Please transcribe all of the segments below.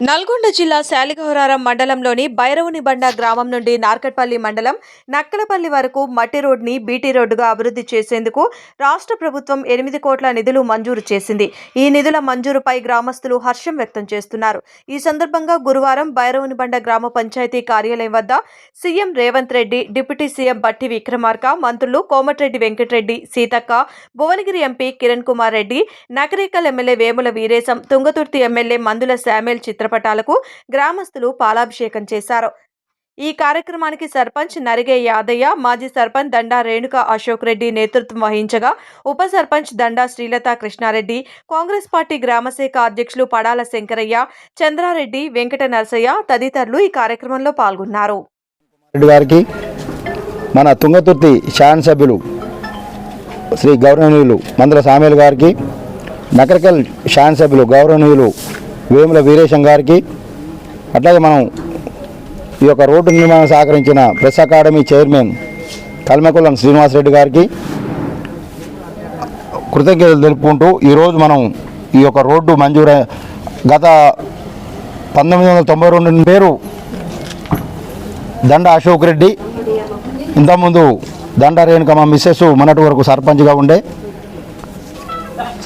నల్గొండ జిల్లా శాలిగౌరారం మండలంలోని భైరవుని బండ గ్రామం నుండి నార్కట్పల్లి మండలం నక్కలపల్లి వరకు మట్టి రోడ్ని బీటీ రోడ్డుగా అభివృద్ధి చేసేందుకు రాష్ట్ర ప్రభుత్వం ఎనిమిది కోట్ల నిధులు మంజూరు చేసింది. ఈ నిధుల మంజూరుపై గ్రామస్తులు హర్షం వ్యక్తం చేస్తున్నారు. ఈ సందర్భంగా గురువారం భైరవునిబండ గ్రామ పంచాయతీ కార్యాలయం వద్ద CM Revanth Reddy deputy CM Bhatti Vikramarka మంత్రులు Komatireddy Venkatreddy Seethakka Bhuvanagiri MP Kiran Kumar Reddy Nakrekal MLA Vemula Veeresham Thungathurthi MLA Mandula Samuel చిత్రపటాలకు గ్రామస్తులు పాలాభిషేకం చేశారు. ఈ కార్యక్రమానికి సర్పంచ్ నరిగే యాదయ్య మాజీ సర్పంచ్ దండా రేణుక అశోక్ రెడ్డి నేతృత్వం వహించగా ఉప సర్పంచ్ దండా శ్రీలత కృష్ణారెడ్డి కాంగ్రెస్ పార్టీ గ్రామశాఖ అధ్యక్షులు పడాల శంకరయ్య చంద్రారెడ్డి వెంకట నరసయ్య తదితరులు ఈ కార్యక్రమంలో పాల్గొన్నారు. గారికి మన తుంగతుర్తి శాసనసభ్యులు శ్రీ గౌరవనీయులు మందుల సామేల్ గారికి నకరికల్ శాసనసభ్యులు గౌరవనీయులు వేముల వీరేశం గారికి అట్లాగే మనం ఈ యొక్క రోడ్డు నిర్మాణం సహకరించిన press academy chairman Kalmakulam Srinivasareddy గారికి కృతజ్ఞతలు తెలుపుకుంటూ ఈరోజు మనం ఈ యొక్క రోడ్డు మంజూరు గత పంతొమ్మిది వందల తొంభై రెండు పేరు దండ అశోక్ రెడ్డి ఇంతకుముందు దండ రేణుకమ్మ మిస్సెస్ మొన్నటి వరకు సర్పంచ్గా ఉండే.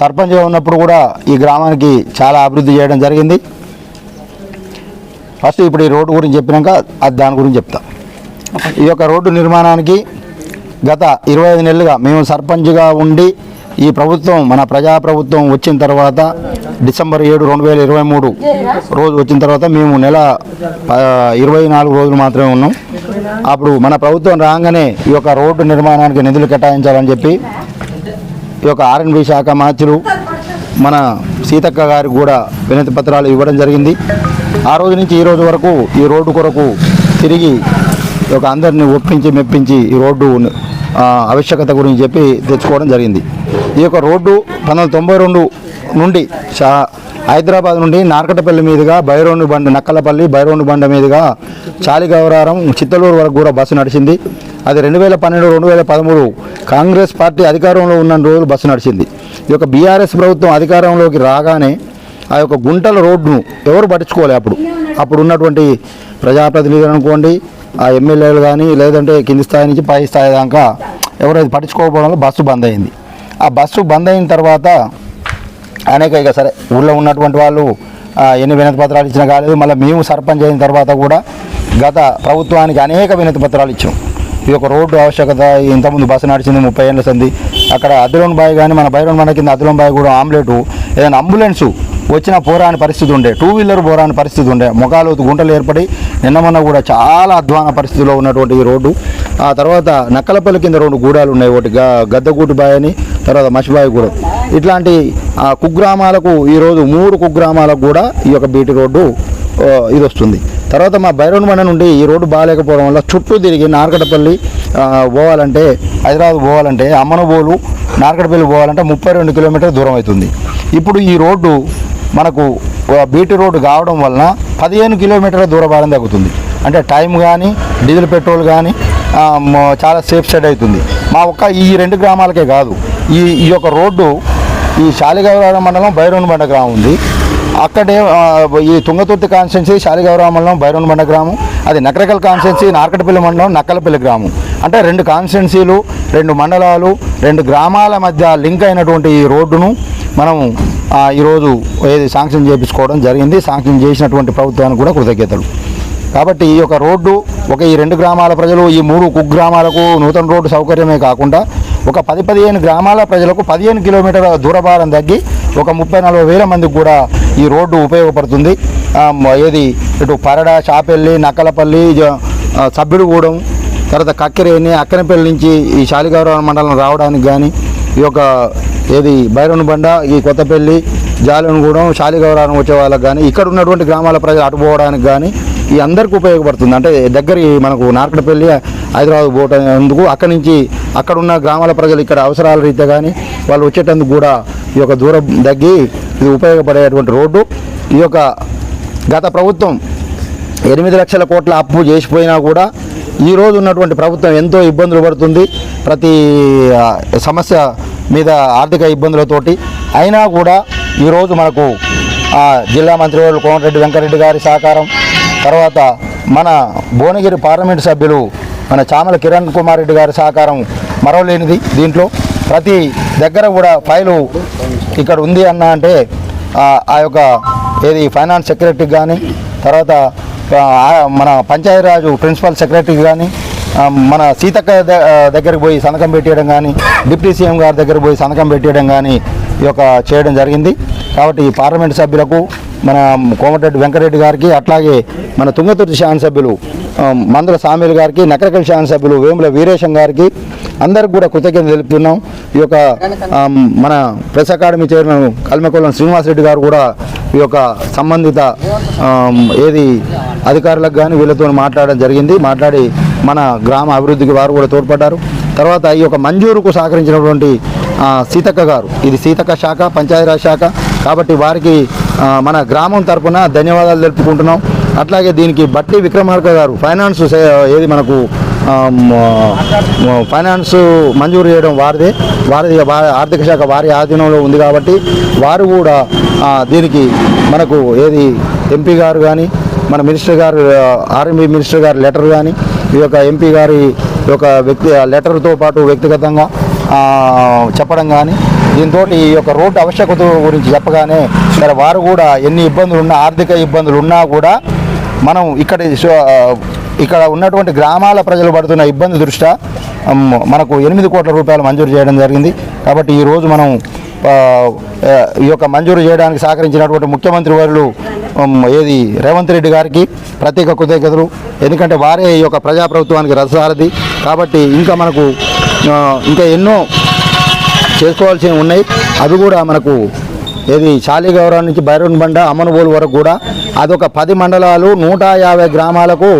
సర్పంచ్గా ఉన్నప్పుడు కూడా ఈ గ్రామానికి చాలా అభివృద్ధి చేయడం జరిగింది. ఫస్ట్ ఇప్పుడు ఈ రోడ్డు గురించి చెప్పినాక అది దాని గురించి చెప్తా. ఈ యొక్క రోడ్డు నిర్మాణానికి గత ఇరవై ఐదు నెలలుగా మేము సర్పంచ్గా ఉండి ఈ ప్రభుత్వం మన ప్రజాప్రభుత్వం వచ్చిన తర్వాత డిసెంబర్ ఏడు రెండు వేల ఇరవై మూడు రోజు వచ్చిన తర్వాత మేము నెల ఇరవై నాలుగు రోజులు మాత్రమే ఉన్నాం. అప్పుడు మన ప్రభుత్వం రాగానే ఈ యొక్క రోడ్డు నిర్మాణానికి నిధులు కేటాయించాలని చెప్పి ఈ యొక్క ఆర్ఎన్బి శాఖ మంత్రులు మన సీతక్క గారికి కూడా వినతి పత్రాలు ఇవ్వడం జరిగింది. ఆ రోజు నుంచి ఈ రోజు వరకు ఈ రోడ్డు కొరకు తిరిగి ఈ యొక్క అందరిని ఒప్పించి మెప్పించి ఈ రోడ్డు ఆవశ్యకత గురించి చెప్పి తెచ్చుకోవడం జరిగింది. ఈ యొక్క రోడ్డు పంతొమ్మిది తొంభై రెండు నుండి షా హైదరాబాద్ నుండి నార్కటపల్లి మీదుగా బైరోండు బండ నక్కలపల్లి బైరోండు బండ మీదుగా చాలిగౌరారం చిత్తలూరు వరకు కూడా బస్సు నడిచింది. అది రెండు వేల పన్నెండు రెండు వేల పదమూడు కాంగ్రెస్ పార్టీ అధికారంలో ఉన్న రోజులు బస్సు నడిచింది. ఈ యొక్క బీఆర్ఎస్ ప్రభుత్వం అధికారంలోకి రాగానే ఆ యొక్క గుంటల రోడ్డును ఎవరు పట్టించుకోలే అప్పుడు. అప్పుడు ఉన్నటువంటి ప్రజాప్రతినిధులు అనుకోండి ఆ ఎమ్మెల్యేలు కానీ లేదంటే కింది స్థాయి నుంచి పై స్థాయి దాకా ఎవరు అది పట్టించుకోకపోవడం వల్ల బస్సు బంద్ అయింది. ఆ బస్సు బంద్ అయిన తర్వాత అనేక ఇక సరే ఊళ్ళో ఉన్నటువంటి వాళ్ళు ఎన్ని వినతి పత్రాలు ఇచ్చినా కాలేదు మళ్ళీ మేము సర్పంచ్ అయిన తర్వాత కూడా గత ప్రభుత్వానికి అనేక వినతి పత్రాలు ఇచ్చాం. ఈ యొక్క రోడ్డు ఆవశ్యకత. ఇంతకుముందు బస్సు నడిచింది ముప్పై ఏళ్ళ సంది అక్కడ అద్దులోన్ బాయ్ కానీ మన బైరోన్ మన కింద అద్దులోన్ బాయ్ కూడా ఆమ్లెట్. ఏదైనా అంబులెన్సు వచ్చిన పోరాని పరిస్థితి ఉండే టూ వీలర్ పోరాని పరిస్థితి ఉండే ముఖాలు గుంటలు ఏర్పడి నిన్న మొన్న కూడా చాలా అధ్వాన పరిస్థితిలో ఉన్నటువంటి ఈ రోడ్డు. ఆ తర్వాత నక్కలపల్లి కింద రెండు గూడాలు ఉన్నాయి ఒకటి గ- గద్దగూటి బాయ్ అని తర్వాత మసిబాయి గూడెం. ఇట్లాంటి ఆ కుగ్రామాలకు ఈరోజు మూడు కుగ్రామాలకు కూడా ఈ యొక్క బీటీ రోడ్డు ఇది వస్తుంది. తర్వాత మా బైరోన్ నుండి ఈ రోడ్డు బాగాలేకపోవడం వల్ల చుట్టూ తిరిగి నార్కటపల్లి పోవాలంటే హైదరాబాద్ పోవాలంటే అమ్మనబోలు నార్కటపల్లి పోవాలంటే ముప్పై రెండు కిలోమీటర్ల దూరం అవుతుంది. ఇప్పుడు ఈ రోడ్డు మనకు బీటీ రోడ్డు కావడం వలన పదిహేను కిలోమీటర్ల దూర భారం తగ్గుతుంది. అంటే టైం కానీ డీజిల్ పెట్రోల్ కానీ చాలా సేఫ్ సైడ్ అవుతుంది. మా ఒక్క ఈ రెండు గ్రామాలకే కాదు. ఈ ఈ యొక్క రోడ్డు ఈ శాలిగౌరవ మండలం బైరోన్ బండ గ్రామం ఉంది. అక్కడే ఈ తుంగతుర్తి కాన్స్టిట్యున్సీ శాలిగౌరవ మండలం బైరోన్ బండ గ్రామం అది నకరకల్ కాన్స్టిట్యున్సీ నార్కటపల్లి మండలం నక్కలపల్లి గ్రామం. అంటే రెండు కాన్స్టిట్యున్సీలు రెండు మండలాలు రెండు గ్రామాల మధ్య లింక్ అయినటువంటి ఈ రోడ్డును మనం ఈరోజు ఏది శాంక్షన్ చేయించుకోవడం జరిగింది. శాంక్షన్ చేసినటువంటి ప్రభుత్వానికి కూడా కృతజ్ఞతలు. కాబట్టి ఈ యొక్క రోడ్డు ఒక ఈ రెండు గ్రామాల ప్రజలు ఈ మూడు కుగ్రామాలకు నూతన రోడ్డు సౌకర్యమే కాకుండా ఒక పది పదిహేను గ్రామాల ప్రజలకు పదిహేను కిలోమీటర్ల దూరభారం తగ్గి ఒక ముప్పై నలభై వేల మందికి కూడా ఈ రోడ్డు ఉపయోగపడుతుంది. ఏది ఇటు పరడ షాపెల్లి నక్కలపల్లి జ- సభ్యుడుగూడెం తర్వాత కక్కెరేని అక్కనపల్లి నుంచి ఈ శాలిగౌరవ మండలం రావడానికి కానీ ఈ యొక్క ఏది బైరన్ బండ ఈ కొత్తపల్లి జాలనగూడెం శాలిగౌరవం వచ్చే వాళ్ళకి కానీ ఇక్కడ ఉన్నటువంటి గ్రామాల ప్రజలు అటు పోవడానికి కానీ ఈ అందరికీ ఉపయోగపడుతుంది. అంటే దగ్గర మనకు నార్కడపల్లి హైదరాబాద్ పోవటందుకు అక్కడి నుంచి అక్కడ ఉన్న గ్రామాల ప్రజలు ఇక్కడ అవసరాల రీత్యా కానీ వాళ్ళు వచ్చేటందుకు కూడా ఈ యొక్క దూరం తగ్గి ఇది ఉపయోగపడేటువంటి రోడ్డు. ఈ యొక్క గత ప్రభుత్వం ఎనిమిది లక్షల కోట్ల అప్పు చేసిపోయినా కూడా ఈ రోజు ఉన్నటువంటి ప్రభుత్వం ఎంతో ఇబ్బందులు పడుతుంది. ప్రతి సమస్య మీద ఆర్థిక ఇబ్బందులతోటి. అయినా కూడా ఈరోజు మనకు ఆ, జిల్లా మంత్రివర్యులు కోమటిరెడ్డి వెంకరెడ్డి గారి సహకారం తర్వాత మన భువనగిరి పార్లమెంట్ సభ్యులు మన చామల కిరణ్ కుమార్ రెడ్డి గారి సహకారం మరవలేనిది దీంట్లో. ప్రతి దగ్గర కూడా ఫైలు ఇక్కడ ఉంది అన్న అంటే ఆ, యొక్క ఏది ఫైనాన్స్ సెక్రటరీకి కానీ తర్వాత మన పంచాయతీరాజు ప్రిన్సిపల్ సెక్రటరీకి కానీ మన సీతక్క దగ్గరికి పోయి సంతకం పెట్టేయడం కానీ డిప్యూటీ సీఎం గారి దగ్గర పోయి సంతకం పెట్టేయడం కానీ ఈ యొక్క చేయడం జరిగింది. కాబట్టి పార్లమెంటు పార్లమెంట్ సభ్యులకు మన కోమటిరెడ్డి వెంకటరెడ్డి గారికి అట్లాగే మన తుంగతుర్తి శాసనసభ్యులు మందుల సామీల్ గారికి నకరకల్ శాసనసభ్యులు వేముల వీరేశం గారికి అందరికి కూడా కృతజ్ఞత తెలుపుతున్నాం. ఈ యొక్క మన press academy chairman Kalmakollam Srinivasareddy గారు కూడా ఈ యొక్క సంబంధిత ఏది అధికారులకు కానీ వీళ్ళతో మాట్లాడడం జరిగింది. మాట్లాడి మన గ్రామ అభివృద్ధికి వారు కూడా తోడ్పడ్డారు. తర్వాత ఈ యొక్క మంజూరుకు సహకరించినటువంటి సీతక్క గారు ఇది సీతక్క శాఖ పంచాయతీరాజ్ శాఖ కాబట్టి వారికి మన గ్రామం తరపున ధన్యవాదాలు తెలుపుకుంటున్నాం. అట్లాగే దీనికి బట్టి విక్రమార్క గారు ఫైనాన్స్ ఏది మనకు ఫైనాన్స్ మంజూరు చేయడం వారిదే. వారిది వారి ఆర్థిక శాఖ వారి ఆధీనంలో ఉంది కాబట్టి వారు కూడా దీనికి మనకు ఏది ఎంపీ గారు కానీ మన మినిస్టర్ గారు ఆర్ఎంబీ మినిస్టర్ గారి లెటర్ కానీ ఈ యొక్క ఎంపీ గారి యొక్క వ్యక్తి లెటర్తో పాటు వ్యక్తిగతంగా చెప్పడం కానీ దీంతో ఈ యొక్క రోడ్డు ఆవశ్యకత గురించి చెప్పగానే మరి వారు కూడా ఎన్ని ఇబ్బందులు ఉన్నా ఆర్థిక ఇబ్బందులు ఉన్నా కూడా మనం ఇక్కడ ఇక్కడ ఉన్నటువంటి గ్రామాల ప్రజలు పడుతున్న ఇబ్బంది దృష్ట్యా మనకు ఎనిమిది కోట్ల రూపాయలు మంజూరు చేయడం జరిగింది. కాబట్టి ఈరోజు మనం ఈ యొక్క మంజూరు చేయడానికి సహకరించినటువంటి ముఖ్యమంత్రి వారు ఏది రేవంత్ రెడ్డి గారికి ప్రత్యేక కృతజ్ఞతలు. ఎందుకంటే వారే ఈ యొక్క ప్రజాప్రభుత్వానికి రససారథి. కాబట్టి ఇంకా మనకు ఇంకా ఎన్నో చేసుకోవాల్సినవి ఉన్నాయి. అవి కూడా మనకు ఏది శాలిగౌరవం నుంచి బైరున్ బండ అమనుబోలు వరకు కూడా అదొక పది మండలాలు నూట యాభై గ్రామాలకు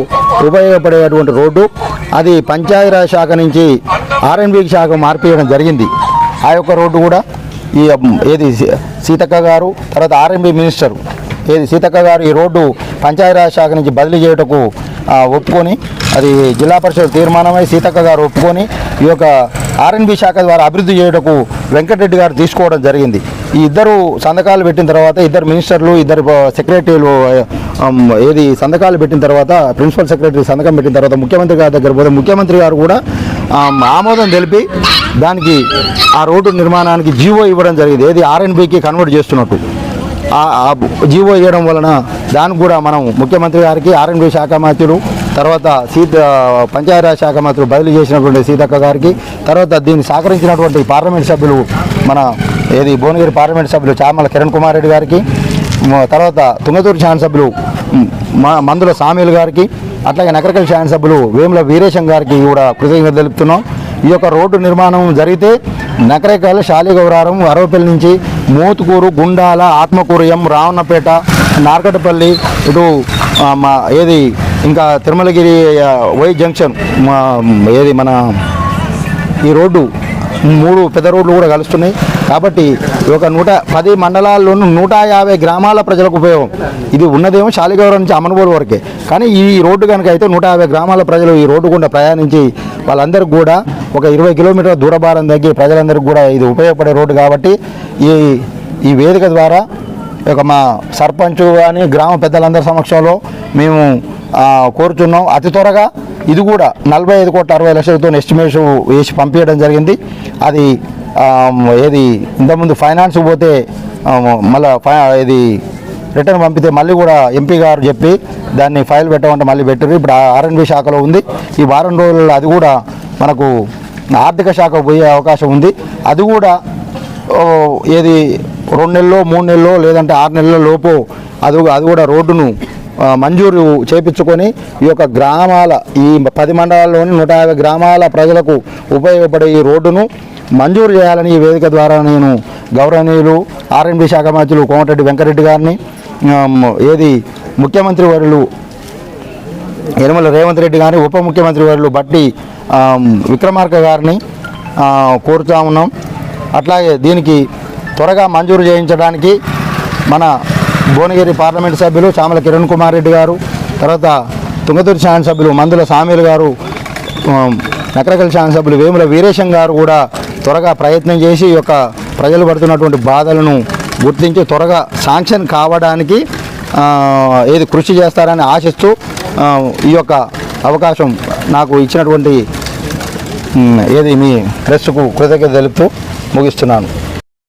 ఉపయోగపడేటువంటి రోడ్డు. అది పంచాయతీరాజ్ శాఖ నుంచి ఆర్ఎన్బి శాఖ మార్పియడం జరిగింది. ఆ యొక్క రోడ్డు కూడా ఈ ఏది సీతక్క గారు తర్వాత ఆర్ఎంబీ మినిస్టర్ ఏది సీతక్క గారు ఈ రోడ్డు పంచాయతీరాజ్ శాఖ నుంచి బదిలీ చేయుటకు ఒప్పుకొని అది జిల్లా పరిషత్ తీర్మానమై సీతక్క గారు ఒప్పుకొని ఈ యొక్క ఆర్ఎన్బి శాఖ ద్వారా అభివృద్ధి చేయటకు వెంకటరెడ్డి గారు తీసుకోవడం జరిగింది. ఈ ఇద్దరు సంతకాలు పెట్టిన తర్వాత ఇద్దరు మినిస్టర్లు ఇద్దరు సెక్రటరీలు ఏది సంతకాలు పెట్టిన తర్వాత ప్రిన్సిపల్ సెక్రటరీ సంతకం పెట్టిన తర్వాత ముఖ్యమంత్రి గారి దగ్గర పోతే ముఖ్యమంత్రి గారు కూడా ఆమోదం తెలిపి దానికి ఆ రోడ్డు నిర్మాణానికి జీవో ఇవ్వడం జరిగింది. ఏది ఆర్ఎన్బికి కన్వర్ట్ చేస్తున్నట్టు. జీవో ఇవ్వడం వలన దానికి కూడా మనం ముఖ్యమంత్రి గారికి ఆర్ఎన్బి శాఖ మంత్రులు తర్వాత సీత పంచాయతీరాజ్ శాఖ మంత్రులు బదిలీ చేసినటువంటి సీతక్క గారికి తర్వాత దీన్ని సహకరించినటువంటి పార్లమెంట్ సభ్యులు మన ఏది భువనగిరి పార్లమెంట్ సభ్యులు చామల కిరణ్ కుమార్ రెడ్డి గారికి తర్వాత తుంగతూరు శాసనసభ్యులు మ- మందుల సామీల్ గారికి అట్లాగే నకరకల్ శాసనసభ్యులు వేముల వీరేశం గారికి కూడా కృతజ్ఞత తెలుపుతున్నాం. ఈ యొక్క రోడ్డు నిర్మాణం జరిగితే నకరేకాల శాలిగౌరారం అరవపల్లి నుంచి మోతుకూరు గుండాల ఆత్మకూరయం రావణపేట నార్కటపల్లి ఇటు మా ఏది ఇంకా తిరుమలగిరి వై జంక్షన్ మా ఏది మన ఈ రోడ్డు మూడు పెద్ద రోడ్లు కూడా కలుస్తున్నాయి. కాబట్టి ఒక నూట పది మండలాల్లోనూ నూట యాభై గ్రామాల ప్రజలకు ఉపయోగం. ఇది ఉన్నదేమో శాలిగౌరవం నుంచి అమనుగోలు వరకే. కానీ ఈ రోడ్డు కనుక అయితే నూట యాభై గ్రామాల ప్రజలు ఈ రోడ్డు గుండా ప్రయాణించి వాళ్ళందరికీ కూడా ఒక ఇరవై కిలోమీటర్ల దూరభారం తగ్గి ప్రజలందరికీ కూడా ఇది ఉపయోగపడే రోడ్డు కాబట్టి ఈ ఈ వేదిక ద్వారా ఒక మా సర్పంచ్ కానీ గ్రామ పెద్దలందరి సమక్షంలో మేము కోరుతున్నాం అతి త్వరగా ఇది కూడా నలభై ఐదు కోట్ల అరవై లక్షలతో ఎస్టిమేషన్ వేసి పంపించడం జరిగింది. అది ఏది ఇంతకుముందు ఫైనాన్స్ పోతే మళ్ళీ మళ్ళా ఇది రిటర్న్ పంపితే మళ్ళీ కూడా ఎంపీ గారు చెప్పి దాన్ని ఫైల్ పెట్టమంటే మళ్ళీ పెట్టారు ఇప్పుడు ఆర్ఎన్బి శాఖలో ఉంది. ఈ వారం రోజుల్లో అది కూడా మనకు ఆర్థిక శాఖ పోయే అవకాశం ఉంది. అది కూడా ఏది రెండు నెలల్లో మూడు నెలల్లో లేదంటే ఆరు నెలల లోపు అది అది కూడా రోడ్డును మంజూరు చేపించుకొని ఈ యొక్క గ్రామాల ఈ పది మండలాల్లోని నూట యాభై గ్రామాల ప్రజలకు ఉపయోగపడే ఈ రోడ్డును మంజూరు చేయాలని ఈ వేదిక ద్వారా నేను గౌరవనీయులు ఆర్ఎండ్బి శాఖ మంత్రులు కోమటిరెడ్డి వెంకరెడ్డి గారిని ఏది ముఖ్యమంత్రి వర్యులు యనమల రేవంత్ రెడ్డి గారిని ఉప ముఖ్యమంత్రి వర్యులు బట్టి విక్రమార్క గారిని కోరుతా ఉన్నాం. అట్లాగే దీనికి త్వరగా మంజూరు చేయించడానికి మన భువనగిరి పార్లమెంట్ సభ్యులు చామల కిరణ్ కుమార్ రెడ్డి గారు తర్వాత తుంగతుర్తి శాసనసభ్యులు మందుల సామీలు గారు ఆమ్, నకరకల్ శాసనసభ్యులు వేముల వీరేశం గారు కూడా త్వరగా ప్రయత్నం చేసి ఈ యొక్క ప్రజలు పడుతున్నటువంటి బాధలను గుర్తించి త్వరగా శాంక్షన్ కావడానికి ఏది కృషి చేస్తారని ఆశిస్తూ ఈ యొక్క అవకాశం నాకు ఇచ్చినటువంటి ఏది మీ ప్రెస్కు కృతజ్ఞత తెలుపుతూ ముగిస్తున్నాను